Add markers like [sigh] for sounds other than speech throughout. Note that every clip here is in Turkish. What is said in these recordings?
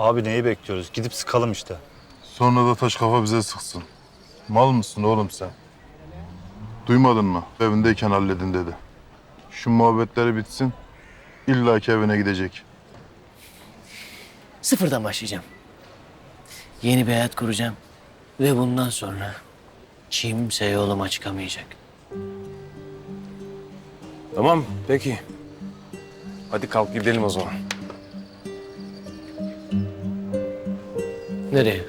Abi neyi bekliyoruz? Gidip sıkalım işte. Sonra da taş kafa bize sıksın. Mal mısın oğlum sen? Duymadın mı? Evindeyken halledin dedi. Şu muhabbetleri bitsin. İlla ki evine gidecek. Sıfırdan başlayacağım. Yeni bir hayat kuracağım. Ve bundan sonra kimse yoluma çıkamayacak. Tamam peki. Hadi kalk gidelim o zaman. Nereye?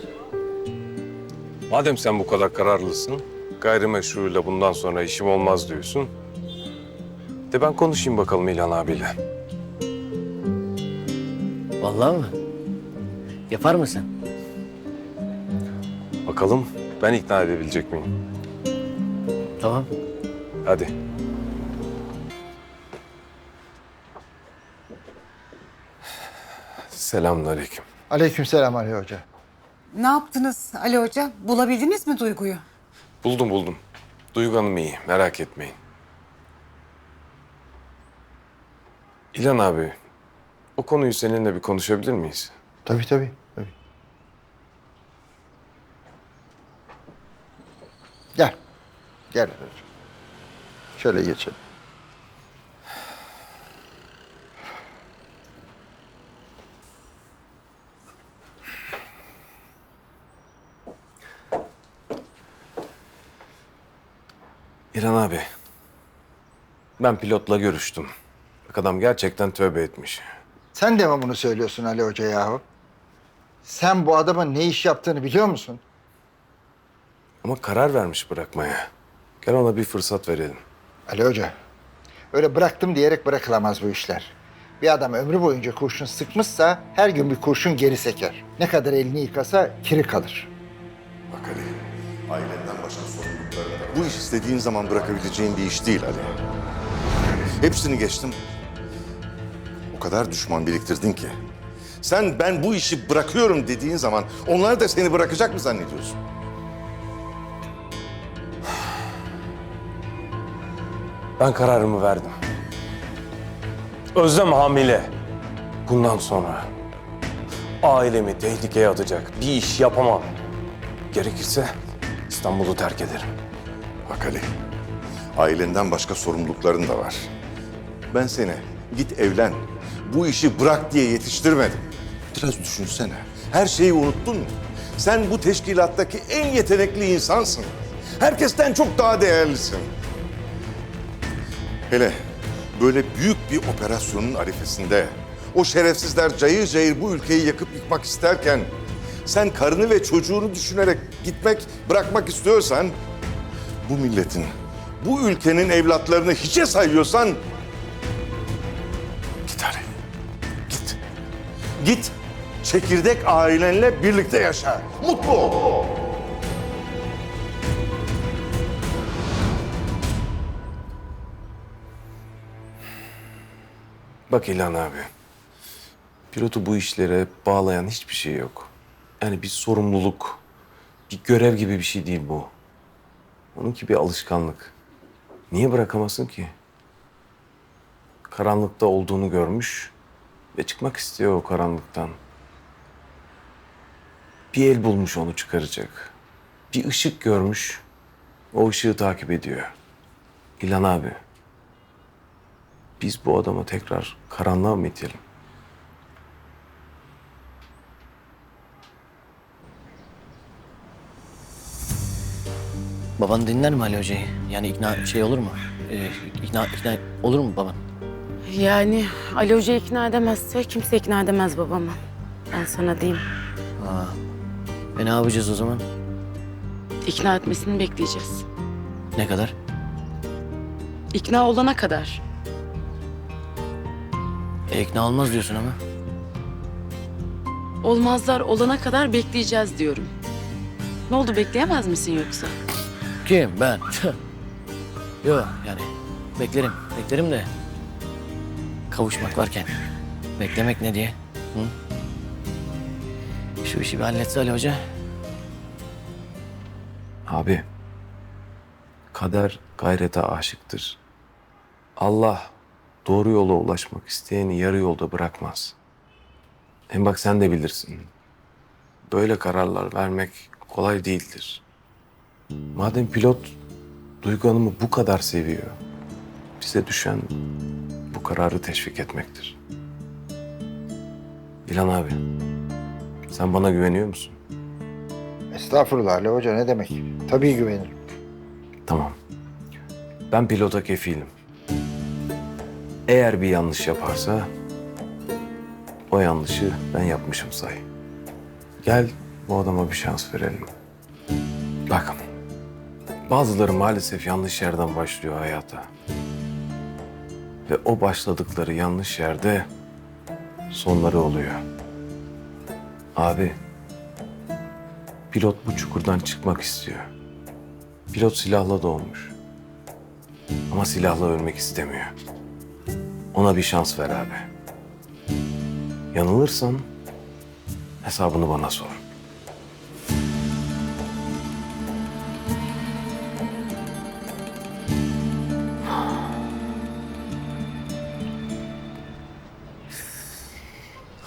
Madem sen bu kadar kararlısın, gayrimeşruyla bundan sonra işim olmaz diyorsun. De ben konuşayım bakalım İlhan abiyle. Vallahi mı? Yapar mısın? Bakalım ben ikna edebilecek miyim? Tamam. Hadi. Selamünaleyküm. Aleykümselam Ali Hoca. Ne yaptınız Ali Hoca? Bulabildiniz mi Duygu'yu? Buldum buldum. Duygu Hanım iyi, merak etmeyin. İlhan abi, o konuyu seninle bir konuşabilir miyiz? Tabii tabii. tabii. Gel. Gel. Şöyle geçelim. İlhan abi, ben pilotla görüştüm. Bak adam gerçekten tövbe etmiş. Sen de mi bunu söylüyorsun Ali Hoca yahu? Sen bu adamın ne iş yaptığını biliyor musun? Ama karar vermiş bırakmaya. Gel ona bir fırsat verelim. Ali Hoca, öyle bıraktım diyerek bırakılamaz bu işler. Bir adam ömrü boyunca kurşun sıkmışsa her gün bir kurşun geri seker. Ne kadar elini yıkasa kiri kalır. Bak Ali, ailenden Bu iş istediğin zaman bırakabileceğin bir iş değil Ali. Hepsini geçtim. O kadar düşman biriktirdin ki. Sen ben bu işi bırakıyorum dediğin zaman onlar da seni bırakacak mı zannediyorsun? Ben kararımı verdim. Özlem hamile. Bundan sonra ailemi tehlikeye atacak bir iş yapamam. Gerekirse İstanbul'u terk ederim. Bak Ali, ailenden başka sorumlulukların da var. Ben seni git evlen, bu işi bırak diye yetiştirmedim. Biraz düşünsene. Her şeyi unuttun mu? Sen bu teşkilattaki en yetenekli insansın. Herkesten çok daha değerlisin. Hele böyle büyük bir operasyonun arifesinde o şerefsizler cayır cayır bu ülkeyi yakıp yıkmak isterken sen karını ve çocuğunu düşünerek gitmek, bırakmak istiyorsan bu milletin, bu ülkenin evlatlarını hiçe sayıyorsan git Ali. Git. Git. Çekirdek ailenle birlikte yaşa. Mutlu ol. Bak İlhan abi. Pilotu bu işlere bağlayan hiçbir şey yok. Yani bir sorumluluk, bir görev gibi bir şey değil bu. Onunki bir alışkanlık. Niye bırakamasın ki? Karanlıkta olduğunu görmüş ve çıkmak istiyor o karanlıktan. Bir el bulmuş onu çıkaracak. Bir ışık görmüş, o ışığı takip ediyor. İlhan abi, biz bu adamı tekrar karanlığa mı itelim? Baban dinler mi Ali Hoca'yı? Yani ikna şey olur mu? Ee, ikna, ikna olur mu baban? Yani Ali Hoca ikna edemezse kimse ikna edemez babamı. Ben sana diyeyim. E ne yapacağız o zaman? İkna etmesini bekleyeceğiz. Ne kadar? İkna olana kadar. E, ikna olmaz diyorsun ama. Olmazlar olana kadar bekleyeceğiz diyorum. Ne oldu bekleyemez misin yoksa? Kim? Ben. [laughs] Yok yani beklerim. Beklerim de kavuşmak varken beklemek ne diye? Hı? Şu işi bir halletse Ali Hoca. Abi, kader gayrete aşıktır. Allah doğru yola ulaşmak isteyeni yarı yolda bırakmaz. Hem bak sen de bilirsin. Böyle kararlar vermek kolay değildir. Madem pilot Duygu Hanım'ı bu kadar seviyor, bize düşen bu kararı teşvik etmektir. İlhan abi, sen bana güveniyor musun? Estağfurullah Ali Hoca ne demek? Tabii güvenirim. Tamam. Ben pilota kefilim. Eğer bir yanlış yaparsa o yanlışı ben yapmışım say. Gel bu adama bir şans verelim. Bakın. Bazıları maalesef yanlış yerden başlıyor hayata. Ve o başladıkları yanlış yerde sonları oluyor. Abi, pilot bu çukurdan çıkmak istiyor. Pilot silahla doğmuş. Ama silahla ölmek istemiyor. Ona bir şans ver abi. Yanılırsan hesabını bana sor.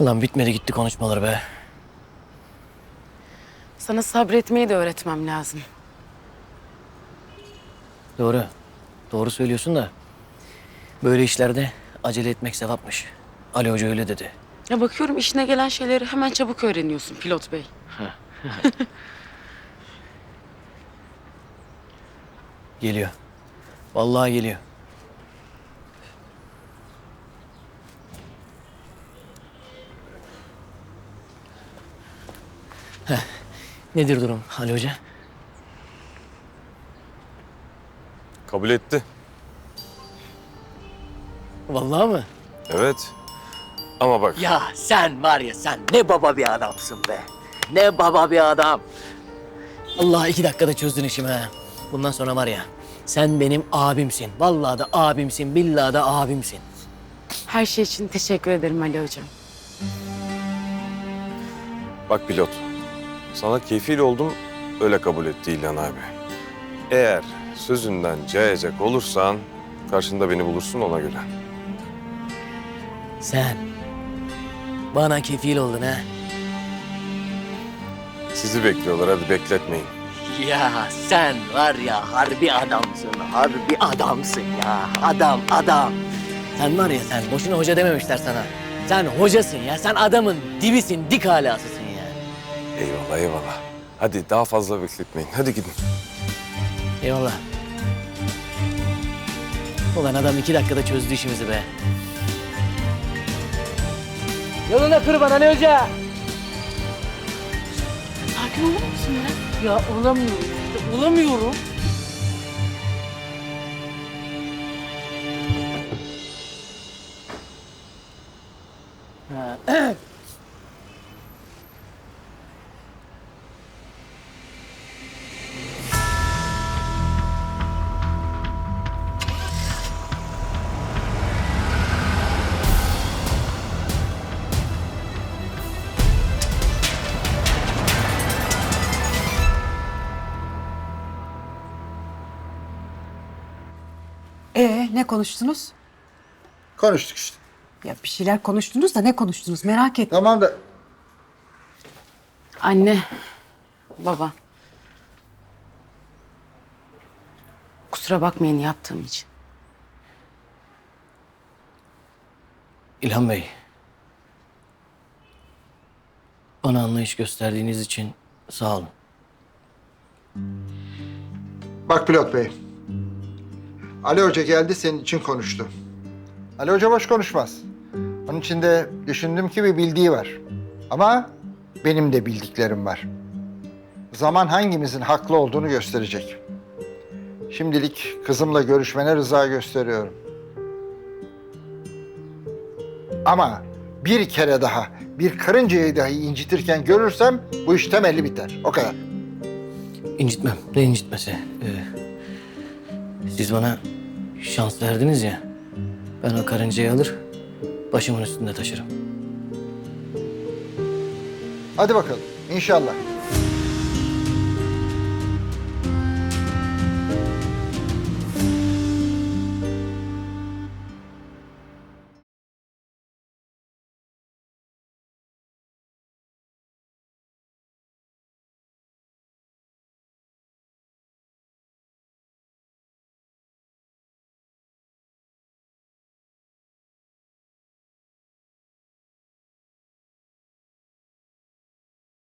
Ulan bitmedi gitti konuşmaları be. Sana sabretmeyi de öğretmem lazım. Doğru. Doğru söylüyorsun da. Böyle işlerde acele etmek sevapmış. Ali Hoca öyle dedi. Ya bakıyorum işine gelen şeyleri hemen çabuk öğreniyorsun pilot bey. [laughs] Geliyor. Vallahi geliyor. Heh. Nedir durum Ali Hoca? Kabul etti. Vallahi mı? Evet. Ama bak Ya sen var ya sen ne baba bir adamsın be. Ne baba bir adam. Allah iki dakikada çözdün işimi ha. Bundan sonra var ya sen benim abimsin. Vallahi da abimsin, billahi da abimsin. Her şey için teşekkür ederim Ali hocam. Bak pilot, sana kefil oldum, öyle kabul etti İlhan abi. Eğer sözünden cayacak olursan, karşında beni bulursun ona göre. Sen bana kefil oldun ha. Sizi bekliyorlar, hadi bekletmeyin. Ya sen var ya harbi adamsın, harbi adamsın ya. Adam, adam. Sen var ya sen boşuna hoca dememişler sana. Sen hocasın ya, sen adamın dibisin, dik alasısın ya. Eyvallah, eyvallah. Hadi daha fazla bekletmeyin, hadi gidin. Eyvallah. Ulan adam iki dakikada çözdü işimizi be. Yoluna kurban Ali Hoca. Sakin olur musun ya? Ya olamıyorum işte, olamıyorum. Ne konuştunuz? Konuştuk işte. Ya bir şeyler konuştunuz da ne konuştunuz merak ettim. Tamam da Anne, baba. Kusura bakmayın yaptığım için. İlhan Bey. Bana anlayış gösterdiğiniz için sağ olun. bak pilot bey. Ali Hoca geldi senin için konuştu. Ali Hoca boş konuşmaz. Onun için de düşündüm ki bir bildiği var. Ama benim de bildiklerim var. Zaman hangimizin haklı olduğunu gösterecek. Şimdilik kızımla görüşmene rıza gösteriyorum. Ama bir kere daha bir karıncayı dahi incitirken görürsem bu iş temelli biter. O kadar. İncitmem. Ne incitmesi? Ee, siz bana şans verdiniz ya. Ben o karıncayı alır, başımın üstünde taşırım. Hadi bakalım. İnşallah.